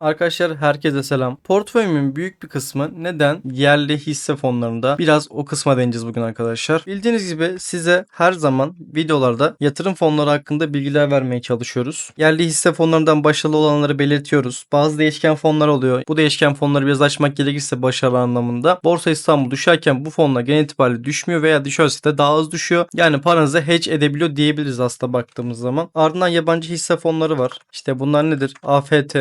Arkadaşlar herkese selam. Portföyümün büyük bir kısmı neden yerli hisse fonlarında biraz o kısma değineceğiz bugün arkadaşlar. Bildiğiniz gibi size her zaman videolarda yatırım fonları hakkında bilgiler vermeye çalışıyoruz. Yerli hisse fonlarından başarılı olanları belirtiyoruz. Bazı değişken fonlar oluyor. Bu değişken fonları biraz açmak gerekirse başarılı anlamında. Borsa İstanbul düşerken bu fonlar genel itibariyle düşmüyor veya düşerse de daha az düşüyor. Yani paranızı hedge edebiliyor diyebiliriz aslında baktığımız zaman. Ardından yabancı hisse fonları var. İşte bunlar nedir? AFT,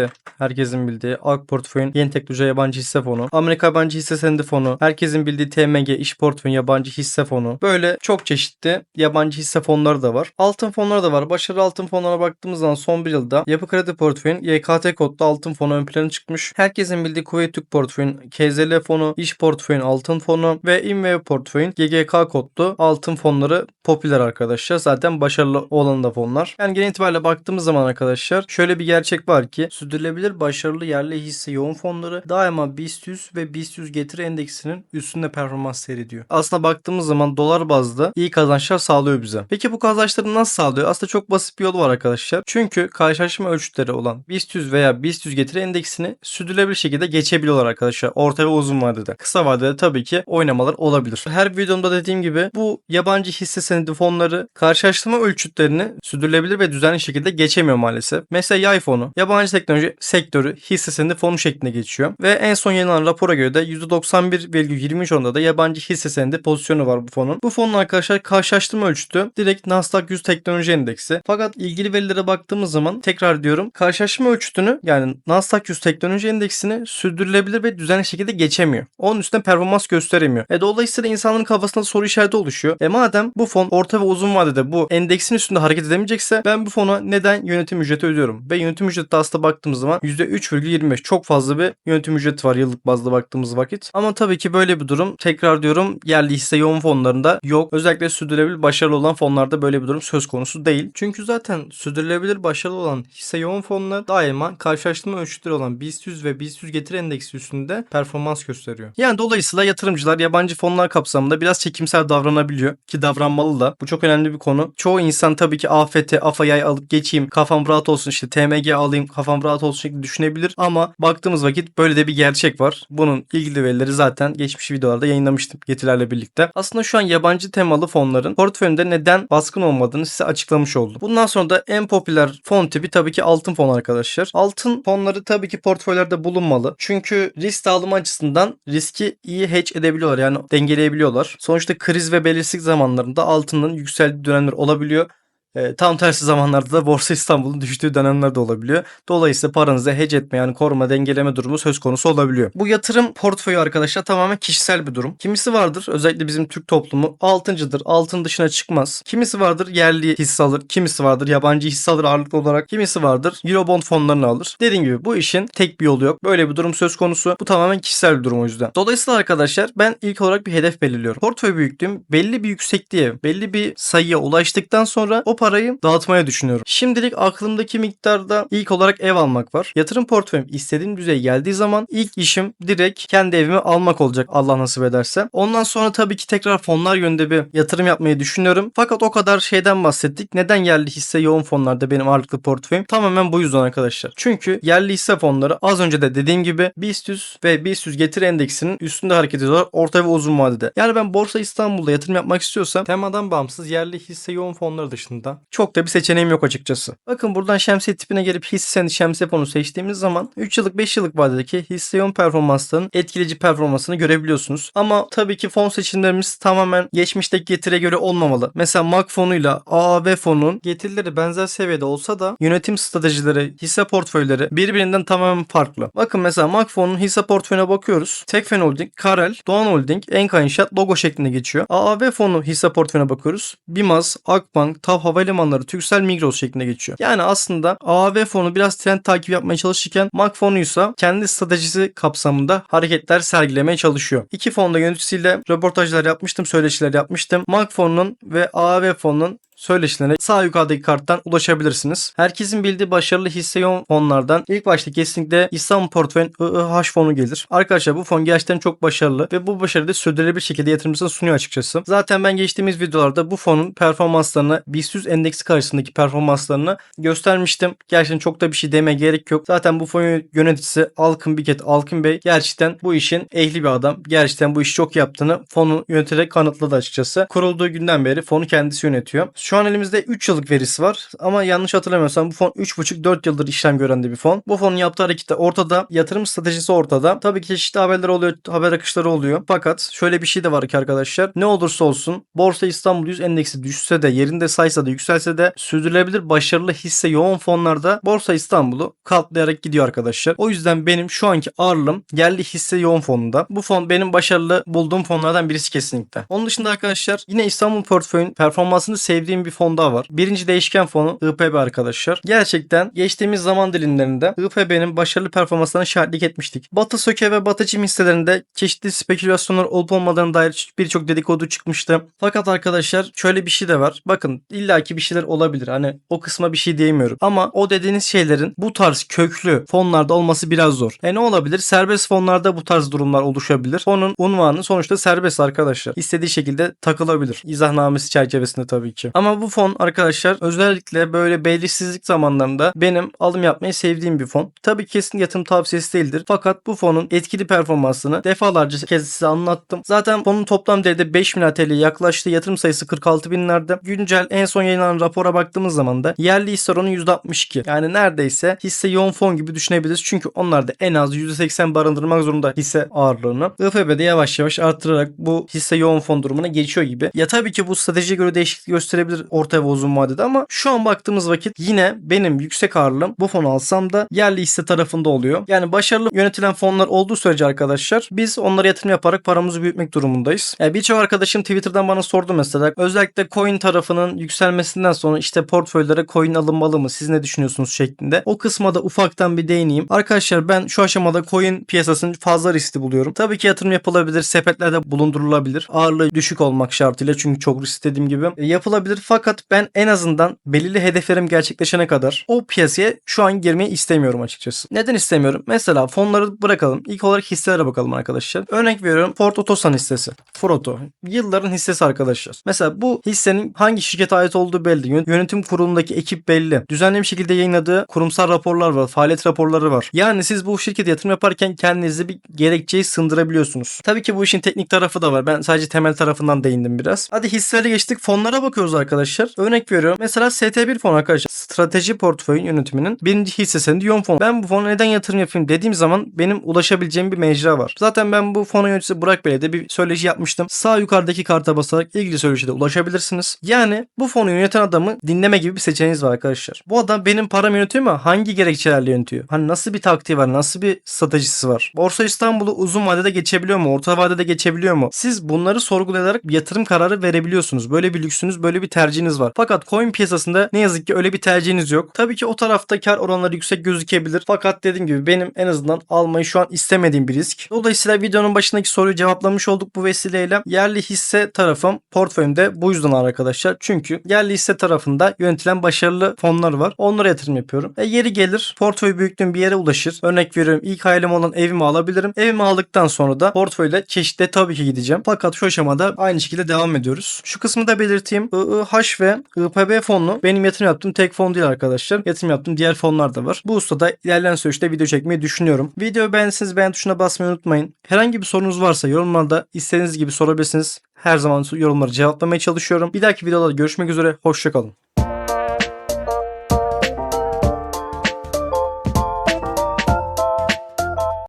herkesin bildiği AK Portföy'ün yeni teknoloji yabancı hisse fonu, Amerika yabancı hisse senedi fonu, herkesin bildiği TMG iş portföyün yabancı hisse fonu. Böyle çok çeşitli yabancı hisse fonları da var. Altın fonları da var. Başarılı altın fonlarına baktığımız zaman son bir yılda Yapı Kredi Portföy'ün YKT kodlu altın fonu ön plana çıkmış. Herkesin bildiği Kuveyt Türk Portföy'ün KZL fonu, iş portföyün altın fonu ve InWev Portföy'ün GGK kodlu altın fonları popüler arkadaşlar. Zaten başarılı olan da fonlar. Yani genel itibariyle baktığımız zaman arkadaşlar şöyle bir gerçek var ki sürdürülebilir başarılı yerli hisse yoğun fonları daima BIST 100 ve BIST 100 getiri endeksinin üstünde performans seyrediyor. Aslında baktığımız zaman dolar bazda iyi kazançlar sağlıyor bize. Peki bu kazançları nasıl sağlıyor? Aslında çok basit bir yolu var arkadaşlar. Çünkü karşılaşma ölçütleri olan BIST 100 veya BIST 100 getiri endeksini sürdürülebilir şekilde geçebiliyorlar arkadaşlar. Orta ve uzun vadede. Kısa vadede tabii ki oynamalar olabilir. Her videomda dediğim gibi bu yabancı hisse senedi fonları karşılaştırma ölçütlerini sürdürülebilir ve düzenli şekilde geçemiyor maalesef. Mesela yay fonu yabancı teknoloji sektörü hisse senedi fonu şeklinde geçiyor. Ve en son yayınlanan rapora göre de %91,23 oranında da yabancı hisse senedi pozisyonu var bu fonun. Bu fonun arkadaşlar karşılaştırma ölçütü direkt Nasdaq 100 teknoloji endeksi. Fakat ilgili verilere baktığımız zaman tekrar diyorum karşılaştırma ölçütünü yani Nasdaq 100 teknoloji endeksini sürdürülebilir ve düzenli şekilde geçemiyor. Onun üstüne performans gösteremiyor. E dolayısıyla insanların kafasında soru işareti oluşuyor. E madem bu fon orta ve uzun vadede bu endeksin üstünde hareket edemeyecekse ben bu fona neden yönetim ücreti ödüyorum? Ve yönetim ücreti aslında baktığımız zaman %3,25 çok fazla bir yönetim ücreti var yıllık bazda baktığımız vakit. Ama tabii ki böyle bir durum tekrar diyorum yerli hisse yoğun fonlarında yok. Özellikle sürdürülebilir başarılı olan fonlarda böyle bir durum söz konusu değil. Çünkü zaten sürdürülebilir başarılı olan hisse yoğun fonlar daima karşılaştırma ölçütleri olan BIST 100 ve BIST 100 getiri endeksi üstünde performans gösteriyor. Yani dolayısıyla yatırımcılar yabancı fonlar kapsamında biraz çekimsel davranabiliyor ki davranmalı da. Bu çok önemli bir konu. Çoğu insan tabii ki AFT, AFA yay alıp geçeyim, kafam rahat olsun işte TMG alayım, kafam rahat olsun şeklinde düşünebilir ama baktığımız vakit böyle de bir gerçek var. Bunun ilgili verileri zaten geçmiş videolarda yayınlamıştım getirilerle birlikte. Aslında şu an yabancı temalı fonların portföyünde neden baskın olmadığını size açıklamış oldum. Bundan sonra da en popüler fon tipi tabii ki altın fon arkadaşlar. Altın fonları tabii ki portföylerde bulunmalı. Çünkü risk dağılımı açısından riski iyi hedge edebiliyorlar. Yani dengeleyebiliyorlar. Sonuçta kriz ve belirsizlik zamanlarında altının yükseldiği dönemler olabiliyor. E, tam tersi zamanlarda da Borsa İstanbul'un düştüğü dönemler de olabiliyor. Dolayısıyla paranızı hedge etme yani koruma dengeleme durumu söz konusu olabiliyor. Bu yatırım portföyü arkadaşlar tamamen kişisel bir durum. Kimisi vardır özellikle bizim Türk toplumu altıncıdır. Altın dışına çıkmaz. Kimisi vardır yerli hisse alır. Kimisi vardır yabancı hisse alır ağırlıklı olarak. Kimisi vardır Eurobond fonlarını alır. Dediğim gibi bu işin tek bir yolu yok. Böyle bir durum söz konusu. Bu tamamen kişisel bir durum o yüzden. Dolayısıyla arkadaşlar ben ilk olarak bir hedef belirliyorum. Portföy büyüklüğüm belli bir yüksekliğe, belli bir sayıya ulaştıktan sonra o parayı dağıtmayı düşünüyorum. Şimdilik aklımdaki miktarda ilk olarak ev almak var. Yatırım portföyüm istediğim düzeye geldiği zaman ilk işim direkt kendi evimi almak olacak Allah nasip ederse. Ondan sonra tabii ki tekrar fonlar yönünde bir yatırım yapmayı düşünüyorum. Fakat o kadar şeyden bahsettik. Neden yerli hisse yoğun fonlarda benim ağırlıklı portföyüm? Tamamen bu yüzden arkadaşlar. Çünkü yerli hisse fonları az önce de dediğim gibi BIST 100 ve BIST 100 getiri endeksinin üstünde hareket ediyorlar orta ve uzun vadede. Yani ben Borsa İstanbul'da yatırım yapmak istiyorsam temadan bağımsız yerli hisse yoğun fonları dışında çok da bir seçeneğim yok açıkçası. Bakın buradan şemsiye tipine gelip hisse senedi şemsiye fonu seçtiğimiz zaman 3 yıllık 5 yıllık vadedeki hisse yoğun performansların etkileyici performansını görebiliyorsunuz. Ama tabii ki fon seçimlerimiz tamamen geçmişteki getire göre olmamalı. Mesela MAK fonuyla AAV fonunun getirileri benzer seviyede olsa da yönetim stratejileri, hisse portföyleri birbirinden tamamen farklı. Bakın mesela MAK fonunun hisse portföyüne bakıyoruz. Tekfen Holding, Karel, Doğan Holding, Enka İnşaat logo şeklinde geçiyor. AAV fonu hisse portföyüne bakıyoruz. Bimaz, Akbank, TAV Havalimanları, Türksel Migros şeklinde geçiyor. Yani aslında AAV fonu biraz trend takip yapmaya çalışırken MAK fonuysa kendi stratejisi kapsamında hareketler sergilemeye çalışıyor. İki fonda yöneticisiyle röportajlar yapmıştım, söyleşiler yapmıştım. MAK fonunun ve AAV fonunun söyleşilere sağ yukarıdaki karttan ulaşabilirsiniz. Herkesin bildiği başarılı hisse yoğun fonlardan ilk başta kesinlikle İstanbul Portföy'ün IIH fonu gelir. Arkadaşlar bu fon gerçekten çok başarılı ve bu başarıyı da sürdürülebilir şekilde yatırımcısına sunuyor açıkçası. Zaten ben geçtiğimiz videolarda bu fonun performanslarını BIST 100 endeksi karşısındaki performanslarını göstermiştim. Gerçekten çok da bir şey demeye gerek yok. Zaten bu fon yöneticisi Alkın Biket Alkın Bey gerçekten bu işin ehli bir adam. Gerçekten bu işi çok yaptığını fonu yöneterek kanıtladı açıkçası. Kurulduğu günden beri fonu kendisi yönetiyor. Şu an elimizde 3 yıllık verisi var ama yanlış hatırlamıyorsam bu fon 3,5-4 yıldır işlem gören de bir fon. Bu fonun yaptığı harekette ortada. Yatırım stratejisi ortada. Tabii ki çeşitli haberler oluyor, haber akışları oluyor. Fakat şöyle bir şey de var ki arkadaşlar. Ne olursa olsun Borsa İstanbul 100 endeksi düşse de yerinde saysa da yükselse de sürdürülebilir başarılı hisse yoğun fonlarda Borsa İstanbul'u katlayarak gidiyor arkadaşlar. O yüzden benim şu anki ağırlığım yerli hisse yoğun fonunda. Bu fon benim başarılı bulduğum fonlardan birisi kesinlikle. Onun dışında arkadaşlar yine İstanbul portföyün performansını sevdiğim bir fon daha var. Birinci değişken fonu IPB arkadaşlar. Gerçekten geçtiğimiz zaman dilimlerinde IPB'nin başarılı performanslarına şahitlik etmiştik. Batı Söke ve Batı Çim hisselerinde çeşitli spekülasyonlar olup olmadığına dair birçok dedikodu çıkmıştı. Fakat arkadaşlar şöyle bir şey de var. Bakın illaki bir şeyler olabilir. Hani o kısma bir şey diyemiyorum. Ama o dediğiniz şeylerin bu tarz köklü fonlarda olması biraz zor. E ne olabilir? Serbest fonlarda bu tarz durumlar oluşabilir. Fonun unvanı sonuçta serbest arkadaşlar. İstediği şekilde takılabilir. İzahnamesi çerçevesinde tabii ki. Ama bu fon arkadaşlar özellikle böyle belirsizlik zamanlarında benim alım yapmayı sevdiğim bir fon. Tabii kesin yatırım tavsiyesi değildir. Fakat bu fonun etkili performansını defalarca kez size anlattım. Zaten fonun toplam değeri 5 milyar TL'ye yaklaştı. Yatırım sayısı 46 binlerde. Güncel en son yayınlanan rapora baktığımız zaman da yerli hisse oranı %62. Yani neredeyse hisse yoğun fon gibi düşünebiliriz. Çünkü onlar da en az %80 barındırmak zorunda hisse ağırlığını. IFB de yavaş yavaş arttırarak bu hisse yoğun fon durumuna geçiyor gibi. Ya tabii ki bu stratejiye göre değişiklik gösterebilir orta ve uzun vadede ama şu an baktığımız vakit yine benim yüksek ağırlığım bu fonu alsam da yerli hisse tarafında oluyor. Yani başarılı yönetilen fonlar olduğu sürece arkadaşlar biz onlara yatırım yaparak paramızı büyütmek durumundayız. Yani Birçok arkadaşım Twitter'dan bana sordu mesela. Özellikle coin tarafının yükselmesinden sonra işte portföylere coin alınmalı mı? Siz ne düşünüyorsunuz şeklinde. O kısma da ufaktan bir değineyim. Arkadaşlar ben şu aşamada coin piyasasını fazla riskli buluyorum. Tabii ki yatırım yapılabilir. Sepetlerde bulundurulabilir. Ağırlığı düşük olmak şartıyla çünkü çok risk dediğim gibi e, yapılabilir. Fakat ben en azından belirli hedeflerim gerçekleşene kadar o piyasaya şu an girmeyi istemiyorum açıkçası. Neden istemiyorum? Mesela fonları bırakalım. İlk olarak hisselere bakalım arkadaşlar. Örnek veriyorum Ford Otosan hissesi. Froto. Yılların hissesi arkadaşlar. Mesela bu hissenin hangi şirkete ait olduğu belli. Yön- Yönetim kurulundaki ekip belli. Düzenli bir şekilde yayınladığı kurumsal raporlar var. Faaliyet raporları var. Yani siz bu şirkete yatırım yaparken kendinizi bir gerekçeyi sındırabiliyorsunuz. Tabii ki bu işin teknik tarafı da var. Ben sadece temel tarafından değindim biraz. Hadi hisselere geçtik. Fonlara bakıyoruz arkadaşlar. Örnek veriyorum. Mesela ST1 fon arkadaşlar. Strateji portföyün yönetiminin birinci hissesinde yoğun fon. Ben bu fona neden yatırım yapayım dediğim zaman benim ulaşabileceğim bir mecra var. Zaten ben bu fonun yöneticisi Burak Bey'le de bir söyleşi yapmıştım. Sağ yukarıdaki karta basarak ilgili söyleşide ulaşabilirsiniz. Yani bu fonu yöneten adamı dinleme gibi bir seçeneğiniz var arkadaşlar. Bu adam benim param yönetiyor ama hangi gerekçelerle yönetiyor? Hani nasıl bir taktiği var? Nasıl bir stratejisi var? Borsa İstanbul'u uzun vadede geçebiliyor mu? Orta vadede geçebiliyor mu? Siz bunları sorgulayarak bir yatırım kararı verebiliyorsunuz. Böyle bir lüksünüz, böyle bir tercihiniz var. Fakat coin piyasasında ne yazık ki öyle bir tercihiniz yok. Tabii ki o tarafta kar oranları yüksek gözükebilir. Fakat dediğim gibi benim en azından almayı şu an istemediğim bir risk. Dolayısıyla videonun başındaki soruyu cevaplamış olduk bu vesileyle. Yerli hisse tarafım portföyümde bu yüzden arkadaşlar. Çünkü yerli hisse tarafında yönetilen başarılı fonlar var. Onlara yatırım yapıyorum. E yeri gelir portföy büyüklüğüm bir yere ulaşır. Örnek veriyorum ilk hayalim olan evimi alabilirim. Evimi aldıktan sonra da portföyle çeşitli tabii ki gideceğim. Fakat şu aşamada aynı şekilde devam ediyoruz. Şu kısmı da belirteyim. IIH ve IPB fonlu benim yatırım yaptığım tek fon değil arkadaşlar. Yatırım yaptığım diğer fonlar da var. Bu ustada ilerleyen süreçte video çekmeyi düşünüyorum. Videoyu beğendiyseniz beğen tuşuna basmayı unutmayın. Herhangi bir sorunuz varsa yorumlarda istediğiniz gibi sorabilirsiniz. Her zaman yorumları cevaplamaya çalışıyorum. Bir dahaki videolarda görüşmek üzere. Hoşçakalın.